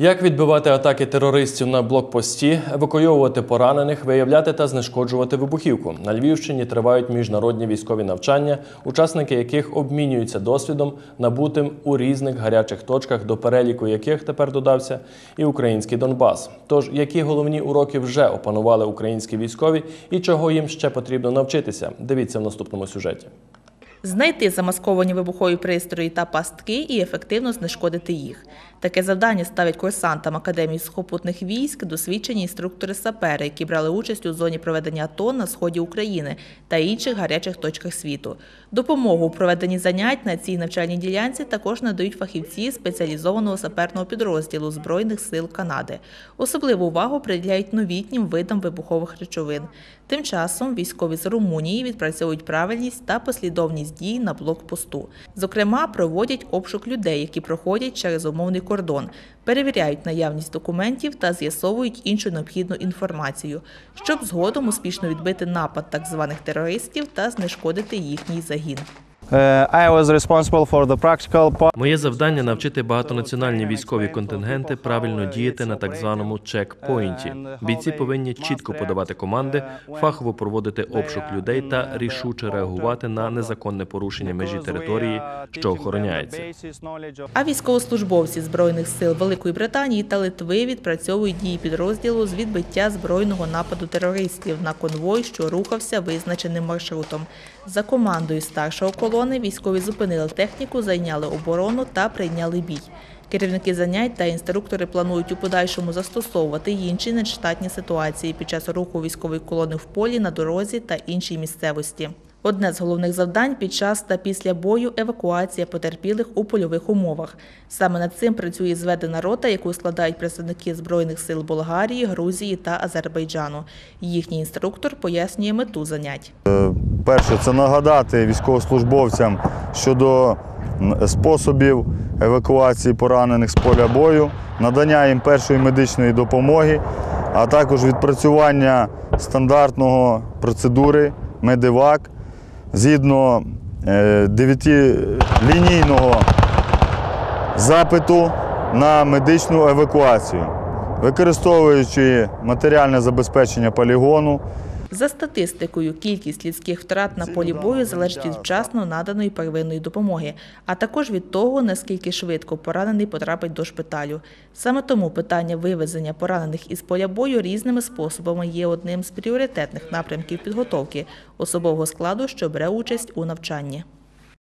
Як відбивати атаки терористів на блокпості, евакуйовувати поранених, виявляти та знешкоджувати вибухівку? На Львівщині тривають міжнародні військові навчання, учасники яких обмінюються досвідом, набутим у різних гарячих точках, до переліку яких тепер додався і український Донбас. Тож, які головні уроки вже опанували українські військові і чого їм ще потрібно навчитися? Дивіться в наступному сюжеті. Знайти замасковані вибухові пристрої та пастки і ефективно знешкодити їх. Таке завдання ставлять курсантам Академії сухопутних військ досвідчені інструктори-сапери, які брали участь у зоні проведення АТО на сході України та інших гарячих точках світу. Допомогу у проведенні занять на цій навчальній ділянці також надають фахівці спеціалізованого саперного підрозділу Збройних сил Канади. Особливу увагу приділяють новітнім видам вибухових речовин. Тим часом військові з Румунії відпрацьовують правильність та послідовність дій на блокпосту. Зокрема, проводять обшук людей, які проходять через умовний кордон, перевіряють наявність документів та з'ясовують іншу необхідну інформацію, щоб згодом успішно відбити напад так званих терористів та знешкодити їхній загін. Uh, I was responsible for the practical. Моє завдання навчити багатонаціональні військові контингенти правильно діяти на так званому чекпоінті. Бійці повинні чітко подавати команди, фахово проводити обшук людей та рішуче реагувати на незаконне порушення межі території, що охороняється. А військовослужбовці збройних сил Великої Британії та Литви відпрацьовують дії підрозділу з відбиття збройного нападу терористів на конвой, що рухався визначеним маршрутом. За командою старшого колони військові зупинили техніку, зайняли оборону та прийняли бій. Керівники занять та інструктори планують у подальшому застосовувати інші нештатні ситуації під час руху військової колони в полі, на дорозі та іншій місцевості. Одне з головних завдань під час та після бою евакуація потерпілих у польових умовах. Саме над цим працює зведена рота, яку складають представники збройних сил Болгарії, Грузії та Азербайджану. Їхній інструктор пояснює мету занять. Перше, це нагадати військовослужбовцям щодо способів евакуації поранених з поля бою, надання їм першої медичної допомоги, а також відпрацювання стандартного процедури медивак згідно е, дев'ятилінійного запиту на медичну евакуацію, використовуючи матеріальне забезпечення полігону. За статистикою, кількість людських втрат на полі бою залежить від вчасно наданої первинної допомоги, а також від того, наскільки швидко поранений потрапить до шпиталю. Саме тому питання вивезення поранених із поля бою різними способами є одним з пріоритетних напрямків підготовки особового складу, що бере участь у навчанні.